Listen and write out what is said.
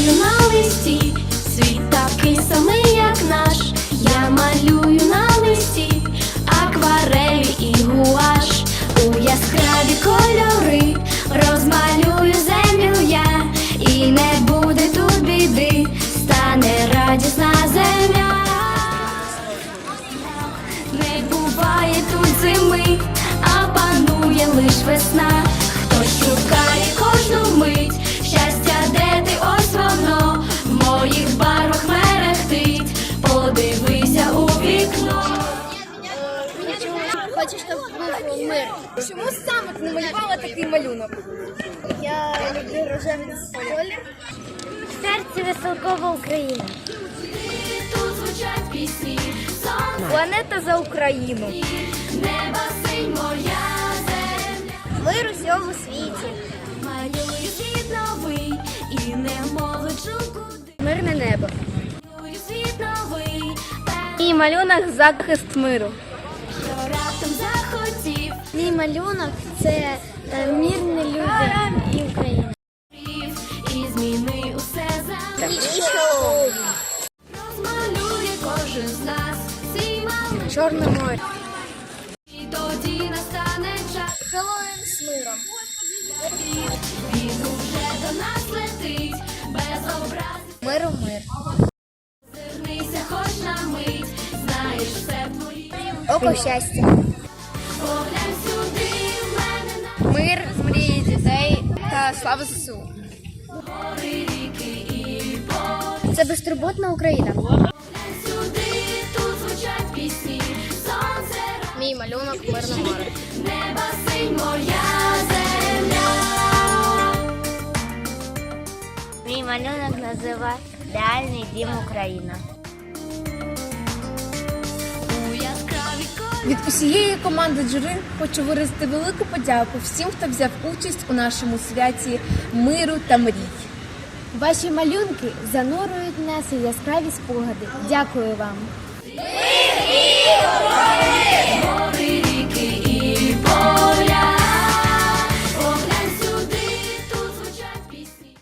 малюю на листі, світ такий самий, як наш. Я малюю на листі, акварелі і гуаш, у яскраві кольори, розмалюю землю я, і не буде тут біди, стане радісна земля. Мир. Чому саме ти намалювала такий малюнок? Я люблю рожевий колір. В серці веселкова Україна. Планета за Україну. неба синь моя земля. Мир у всьому світі. Малюю світ новий і не можу куди. Мирне небо. Малюю світ новий, Мій малюнок захист миру. Мій малюнок це е, мирні люди і Україна. І зміни усе за розмалює кожен з нас свій малий. Чорне море. І тоді настане час. Хеллоуін з миром. Він уже до нас летить, без образи. Миру мир. Зирнися хоч на мить, знаєш все в твоїй. Око щастя. Мир, мрії дітей та слава ЗСУ. Це безтурботна Україна. Сюди, тут звучать пісні, Мій малюнок мирне море. Неба синь моя земля. Мій малюнок називає Реальний дім Україна. Від усієї команди джури хочу виразити велику подяку всім, хто взяв участь у нашому святі миру та мрій. Ваші малюнки занурюють нас у яскраві спогади. Дякую вам.